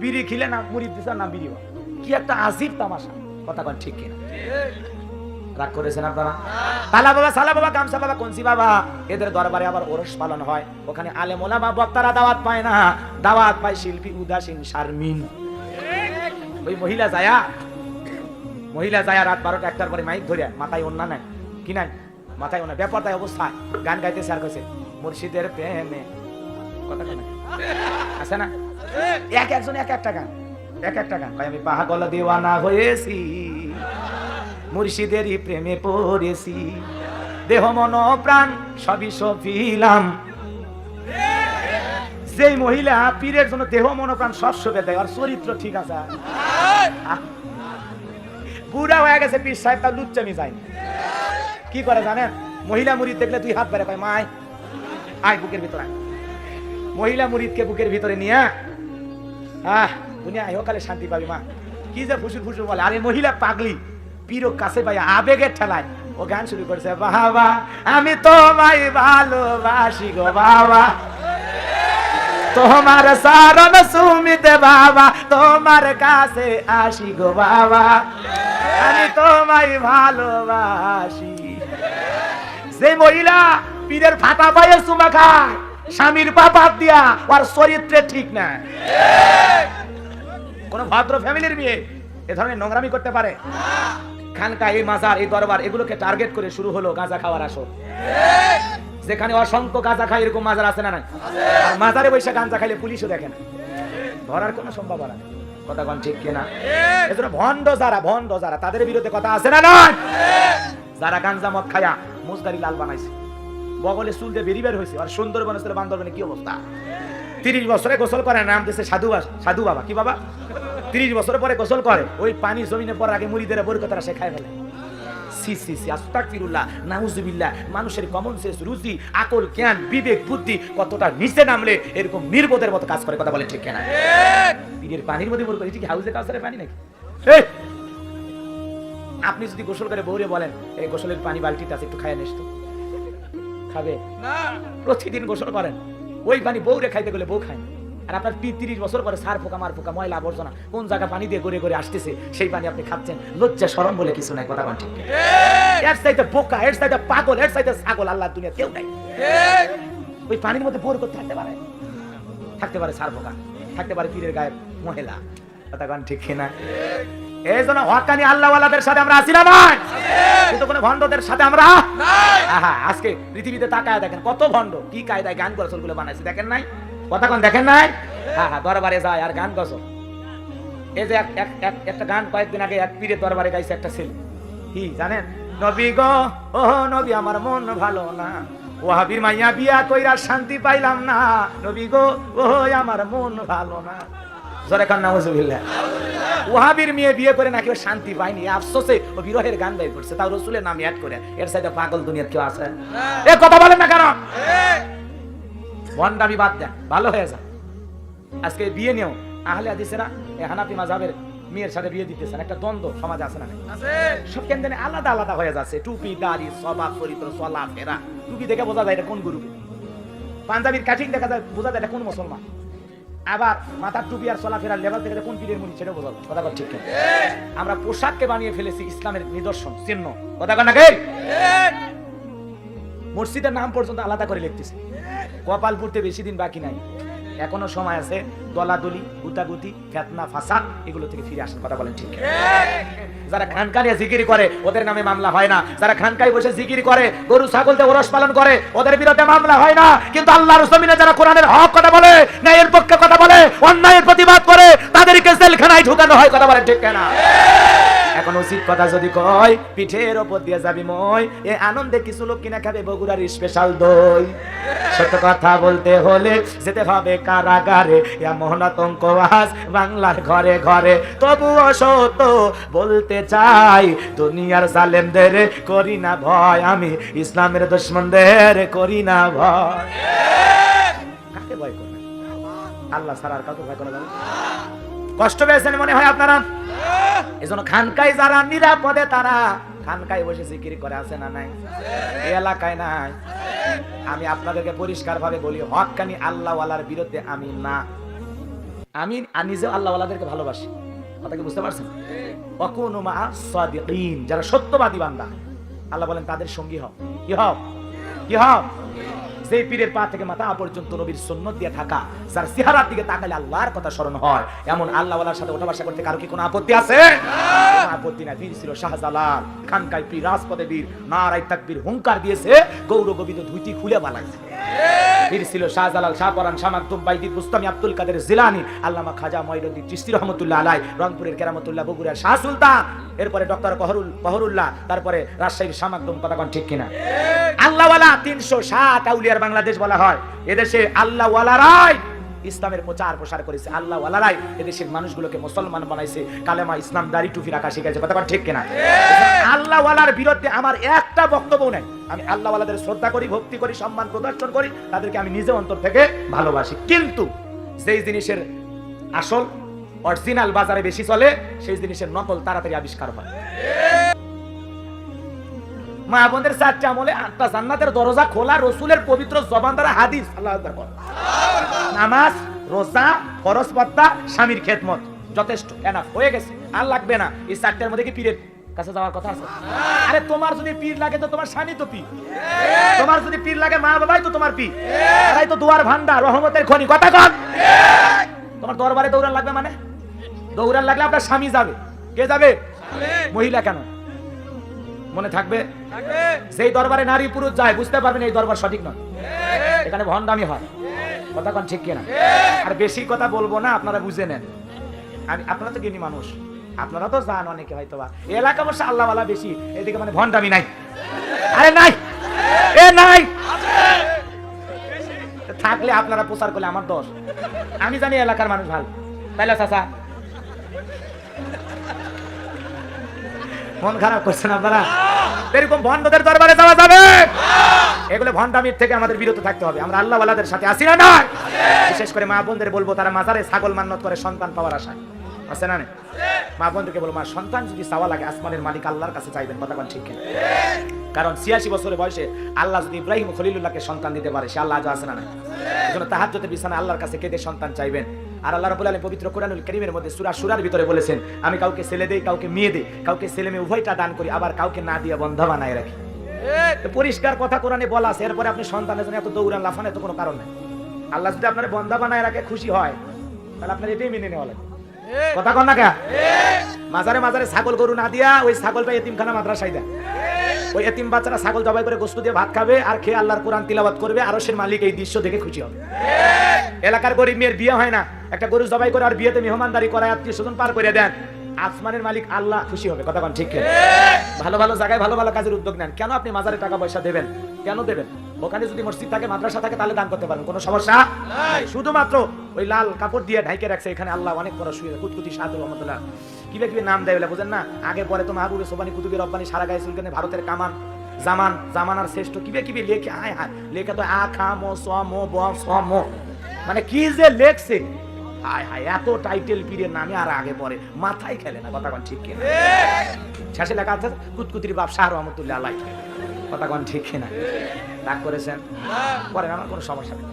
বিড়ি খিলে না মুড়ি দিছে না বিড়ি বা। কি একটা আজিব তামাশা। কথা কন ঠিক কিনা? রাগ করেছেন আপনারা? তালা বাবা, সালা বাবা কামসা বাবা কনসি বাবা, এদের দরবারে আবার ওরস পালন হয়। ওখানে আলে মোলামা বক্তারা দাওয়াত পায় না। দাওয়াত পায় শিল্পী উদাসীন শারমিন। ওই মহিলা যায়া, মহিলা যায় রাত বারোটা একটার পরে মাইক ধরে মাথায় অন্য নাই। কি নাই? মাথায় অন্য ব্যাপার তাই অবস্থা গান গাইতে স্যার কাছে মুর্শিদের প্রেমে। কথা আছে না? এক একজন এক একটা গান এক একটা গান কয়, আমি পাগল দেওয়ানা হয়েছি, মুর্শিদেরই প্রেমে পড়েছি। দেহ, মন, প্রাণ, সবই সফিলাম। যেই মহিলা পীরের জন্য দেহ, মন, প্রাণ সব সবে দেয় আর চরিত্র ঠিক আছে। বুড়া হয়ে গেছে, পীর সাহেব তার লুচ্চামি যায়। কি করে জানেন? মহিলা মুরিদ দেখলে তুই হাত বেড়ে পায় মায়, আয় বুকের ভিতরে মহিলা মুরিদকে বুকের ভিতরে নিয়ে আহ, দুনিয়া ইহকালে শান্তি পাবি, মা। কি যে ফুসুর ফুসুর বলে, আরে মহিলা পাগলি পীরও কাছে পাই আবেগের ঠেলায়। ও গান শুরু করেছে, বাবা, আমি তোমায় ভালোবাসি গো, বাবা। তোমার সারণ সুমিতে, বাবা, তোমার কাছে আসি গো, বাবা। আমি তোমায় ভালোবাসি। যে মহিলা পীরের ফাটা পায়ে চুমা খায় স্বামীর পাপাত দিয়া ওর চরিত্রে ঠিক না। কোন ভদ্র ফ্যামিলির বিয়ে এ ধরনের নোংরামি করতে পারে? খানকা, এই মাজার, এই দরবার, এগুলোকে টার্গেট করে শুরু হলো গাঁজা খাওয়ার আসর। যেখানে অসংখ্য গাঁজা খায় এরকম মাজার আছে না নাই? আর মাজারে বৈশা গাঁজা খাইলে পুলিশও দেখে না। ধরার কোনো সম্ভাবনা নেই। কথা কোন ঠিক কিনা? এজন্য ভণ্ড যারা ভণ্ড যারা, তাদের বিরুদ্ধে কথা আছে না নয় যারা গাঞ্জা মদ খায়া মুজদারি লাল বানাইছে। বগলে চুল দিয়ে বেরি বের হয়েছে। আর সুন্দরবনে ছিল বান্দরবনে কি অবস্থা? তিরিশ বছরে গোসল করে নাম দিচ্ছে সাধু সাধু বাবা। কি বাবা? তিরিশ বছর পরে গোসল করে, ওই পানি জমিনে পর আগে মুড়িদের বই কথাটা ফেলে। সি আস্তাগফিরুল্লাহ, নাউজুবিল্লাহ, মানুষের কমন সেন্স রুচি আকল, জ্ঞান, বিবেক, বুদ্ধি, কতটা নিচে নামলে এরকম নির্বোধের মতো কাজ করে, কথা বলে ঠিক কেনা? পীরের পানির মধ্যে বলব এটি কি হাউসে কাউসারে পানি নাকি? আপনি যদি গোসল করে বৌরে বলেন, এই গোসলের পানি বালতিতে আছে, একটু খাইয়ে নিস তো। খাবে। প্রতিদিন গোসল করেন। ওই পানি বউরে খাইতে গেলে বউ খায় আর আপনার তিরিশ বছর পরে সার পোকা মার পোকা ময়লা আবর্জনা কোন জায়গা পানি দিয়ে গড়ে গড়ে আসতেছে সেই পানি আপনি খাচ্ছেন। লজ্জা সরম বলে কিছু নাই কথা ঠিক? এর চাইতে বোকা এর চাইতে পাগল এর সাইতে ছাগল আল্লাহ দুনিয়া কেউ নাই। ওই পানির মধ্যে বোর করতে থাকতে পারে। থাকতে পারে সার পোকা থাকতে পারে পীরের গায়ের মহিলা কথা কন? ঠিক। না এই জন্য হকানি আল্লাহওয়ালাদের সাথে আমরা আসি না নয় কিন্তু কোনো ভণ্ডদের সাথে আমরা? আজকে পৃথিবীতে তাকায় দেখেন কত ভণ্ড। কি কায়দায় গান গজলগুলো বানাইছে দেখেন নাই? কথা কোন দেখেন নাই? হ্যাঁ হ্যাঁ দরবারে যায় আর গান গজল এই যে এক- এক- এক- একটা গান কয়েকদিন আগে এক পীরের দরবারে গাইছে একটা ছেলে। কি জানেন? নবী গো ও নবী আমার মন ভালো না। ও হাবির মাইয়া বিয়া কইরা শান্তি পাইলাম না। নবী গো ও আমার মন ভালো না। জোরে কান নাউজুবিল্লাহ ওহাবির মেয়ে বিয়ে করে নাকি ও শান্তি পায়নি? আফসোসে ও বিরহের গান গাই করছে। তাও রসুলের নাম অ্যাড করে। এর সাথে পাগল দুনিয়ার কেউ আছে? এ কথা বলেন না কেন? ভন্ডামি বাদ দেন। ভালো হয়ে যা আজকে বিয়ে নিও আহলে হাদিসেরা এ হানাফি মাযহাবের মেয়ের সাথে বিয়ে দিতেছেন। একটা দ্বন্দ্ব সমাজ আছে না সব কেন্দ্রে আলাদা আলাদা হয়ে যাচ্ছে। টুপি দাড়ি স্বভাব চরিত্র চলা ফেরা। টুপি দেখে বোঝা যায় এটা কোন গুরু পাঞ্জাবির কাটিং দেখা যায় বোঝা যায় এটা কোন মুসলমান? আবার মাথার টুপি আর চলাফেরার লেভেল থেকে কোন পীরের মুড়ি সেটা বোঝা যায়। কথা ঠিক? আমরা পোশাককে বানিয়ে ফেলেছি ইসলামের নিদর্শন, চিহ্ন কথা কথা মসজিদের নাম পর্যন্ত আলাদা করে লিখতেছে কপাল পড়তে বেশি দিন বাকি নাই এখনও সময় আছে, দলাদলি, গুতাগুতি, ফেতনা, ফাসাদ এগুলো থেকে ফিরে আসার কথা বলেন ঠিক। যারা খানকানিয়া জিকিরি করে, ওদের নামে মামলা হয় না। যারা খানকায় বসে জিকিরি করে, গরু ছাগলতে ওরস পালন করে, ওদের বিরুদ্ধে মামলা হয় না। কিন্তু আল্লাহর জমিনে যারা কোরআনের হক কথা বলে, ন্যায়ের পক্ষে কথা বলে, অন্যায়ের প্রতিবাদ করে, তাদেরকে জেলখানায় ঢুকানো হয়, কথা বলেন ঠিক কেনা? এখন উচিত কথা যদি কয়, পিঠের ওপর দিয়ে যাবি মই। এ আনন্দে কিছু লোক কিনা খাবে বগুড়ার স্পেশাল দই। সত্য কথা বলতে হলে যেতে হবে কারাগারে। এমন আতঙ্ক আজ বাংলার ঘরে ঘরে। তবুও সত্য বলতে চাই, দুনিয়ার জালেমদের করি না ভয়। আমি ইসলামের দুশ্মনদের করি না ভয়। কাকে ভয় করবে? আল্লাহ আর কাউকে ভয় করা যাবে? কষ্ট পেয়েছেন মনে হয় আপনারা? এজন্য খানকায় যারা নিরাপদে তারা খানকায় বসে জিকির করে আছে না নাই? এই এলাকায় নাই? আমি আপনাদেরকে পরিষ্কার ভাবে বলি হকানি আল্লাহওয়ালার বিরুদ্ধে আমি না। আমি নিজেও আল্লাহওয়ালাদেরকে ভালোবাসি। কথা কি বুঝতে পারছেন? অকুনু মা সাদিকিন যারা সত্যবাদী বান্দা। আল্লাহ বলেন তাদের সঙ্গী হও। কি হও? কি হও? সেই পীরের পা থেকে মাথা পর্যন্ত নবীর সুন্নত দিয়ে থাকা, যার চেহারার দিকে তাকালে আল্লাহর কথা স্মরণ হয়, এমন আল্লাহওয়ালার সাথে ওঠা বাসা করতে কারও কি কোনো আপত্তি আছে? আপত্তি না বীর ছিল শাহজালাল খানকাই পীর রাজপদে বীর, নারায় তাকবীর হুঙ্কার দিয়েছে গৌর গোবিন্দ ধুইতি খুলে বানাইছে বীর ছিল শাহজালাল শাহপরান শামাকতুম বাইদিদ মুস্তামি আব্দুল কাদের জিলানি, আল্লামা খাজা মঈনুদ্দিন চিস্তি রহমতুল্লাহ আলাই, রংপুরের কেরামতুল্লাহ, বগুড়ার শাহ সুলতান, এরপরে ডক্টর কহরুল, কহরুল্লাহ, তারপরে রাজশাহীর শামাকতুম কথাগণ ঠিক কিনা? আল্লাহওয়ালা তিনশো সাত আউলিয়ার বাংলাদেশ বলা হয়। এদেশে আল্লাহওয়ালারাই ইসলামের প্রচার প্রসার করেছে। আল্লাহ ওয়ালারাই এদেশের মানুষগুলোকে মুসলমান বানাইছে। কালেমা ইসলাম দাড়ি টুপি রাখা শিখেছে কথা ঠিক কিনা? আল্লাহ ওয়ালার বিরুদ্ধে আমার একটা বক্তব্য নেই। আমি আল্লাহ ওয়ালাদের শ্রদ্ধা করি, ভক্তি করি, সম্মান প্রদর্শন করি, তাদেরকে আমি নিজে অন্তর থেকে ভালোবাসি। কিন্তু যেই জিনিসের আসল অরিজিনাল বাজারে বেশি চলে, সেই জিনিসের নকল তাড়াতাড়ি আবিষ্কার হয়। মা বোনদের চারটে আমলে আটটা জান্নাতের দরজা খোলা, রসুলের পবিত্র জবান দ্বারা হাদিস। আল্লাহ। নামাজ রোজা খরচ পত্তা স্বামীর খেদমত। যথেষ্ট এনাফ হয়ে গেছে। আর লাগবে না। এই চারটার মধ্যে কি পীরের কাছে যাওয়ার কথা আছে? আরে তোমার যদি পীর লাগে তো তোমার স্বামী তো পীর। তোমার যদি পীর লাগে মা বাবাই তো তোমার পীর। তাই তো দুয়ার ভান্ডার রহমতের খনি। কথা কন। তোমার দরবারে দৌড়ান লাগবে মানে? দৌড়ান লাগলে আপনার স্বামী যাবে। কে যাবে? মহিলা কেন? মনে থাকবে? সেই দরবারে নারী পুরুষ যায় বুঝতে পারবেন এই দরবার সঠিক নয়। এখানে ভণ্ডামি হয়। কথা কন ঠিক কিনা? আর বেশি কথা বলব না, আপনারা বুঝে নেন। আমি, আপনারা তো জ্ঞানী মানুষ। আপনারা তো জান অনেকে হয়তো বা এলাকা অবশ্য আল্লাহওয়ালা বেশি, এদিকে মানে ভণ্ডামি নাই। আরে নাই! এ নাই! থাকলে আপনারা প্রচার করলে আমার দোষ। আমি জানি এলাকার মানুষ ভালো। তাইলে চাচা, মন খারাপ করছেন আপনারা? এরকম ভণ্ডদের দরবারে যাওয়া যাবে? এগুলো ভণ্ডামির থেকে আমাদের বিরত থাকতে হবে। আমরা আল্লাহ ওয়ালাদের সাথে আসি না নয় বিশেষ করে মা বোনদের বলব, তারা মাজারে ছাগল মান্নত করে সন্তান পাওয়ার আশায়। আছে না মা বোনদেরকে বলব, মা, সন্তান যদি চাওয়া লাগে, আসমানের মালিক আল্লাহর কাছে চাইবেন, কথা ঠিক কিনা? কারণ ছিয়াশি বছরের বয়সে আল্লাহ যদি ইব্রাহিম খলিলুল্লাহকে সন্তান দিতে পারে, সে আল্লাহ আছে না এজন্য তাহাজ্জুদের বিছানায় আল্লাহর কাছে কেঁদে সন্তান চাইবেন। আর আল্লাহ রাব্বুল আলামিন পবিত্র কোরআনুল কারীমের মধ্যে সূরা সূরার ভিতরে বলেছেন, আমি কাউকে ছেলে দেই, কাউকে মেয়ে দেই, কাউকে ছেলে মেয়ে উভয়টা দান করি, আবার কাউকে না দিয়ে বন্ধ বানায় রাখি। পরিষ্কার কথা কোরআনে বলা আছে এরপরে আপনি সন্তানের জন্য এত দৌড়ান লাফান এত কোনো কারণ নেই। আল্লাহ যদি আপনার বন্ধা বানায় রাখে খুশি হয় তাহলে আপনার এটাই মেনে নেওয়া লাগে। কথা কন না কে? মাজারে মাজারে ছাগল গরু না দিয়া ওই ছাগলটা এতিমখানা মাদ্রাসায় দেয়। ওই এতিম বাচ্চারা ছাগল জবাই করে গোস্ত দিয়ে ভাত খাবে আর খেয়ে আল্লাহর কোরআন তিলাবাত করবে আর সে মালিক এই দৃশ্য দেখে খুশি হবে। এলাকার গরিব মেয়ের বিয়ে হয় না। একটা গরু জবাই করে আর বিয়েতে মেহমানদারি করায় আত্মীয় স্বজন পার করে দেন। আসমানের মালিক আল্লাহ খুশি হবে কথা বল ঠিক ভালো ভালো জায়গায় ভালো ভালো কাজের উদ্যোগ নেন। কেন আপনি মাজারে টাকা পয়সা দেবেন? কেন দেবেন? ওখানে যদি মসজিদ থাকে মাদ্রাসা থাকে তাহলে দান করতে পারেন কোনো সমস্যা। শুধুমাত্র ওই লাল কাপড় দিয়ে ঢাইকে রাখছে এখানে আল্লাহ অনেক বড় শুয়ে কুতকুতি সাদুল রহমতুল্লাহ। কিবে কিবে নাম দেয় বলে বুঝেন না? আগে পরে তো মাহবুবে সোবানি কুতুবি রব্বানি সারা গায়ে সুলকানে ভারতের কামান জামান জামানার শ্রেষ্ঠ কিবে কিবে লেখে? আয় হায় লেখা তো আ খা মো স মো ব স মো। মানে কি যে লেখছে? হায় হায় এত টাইটেল পীরের নামে আর আগে পরে মাথায় খেলে না কথা কন ঠিক কিনা? শেষে লেখা আছে কুতকুতির বাপ শাহ রহমতুল্লাহ আলাই। কথা কন ঠিক কিনা? রাগ করেছেন? পরে আমার কোনো সমস্যা নেই।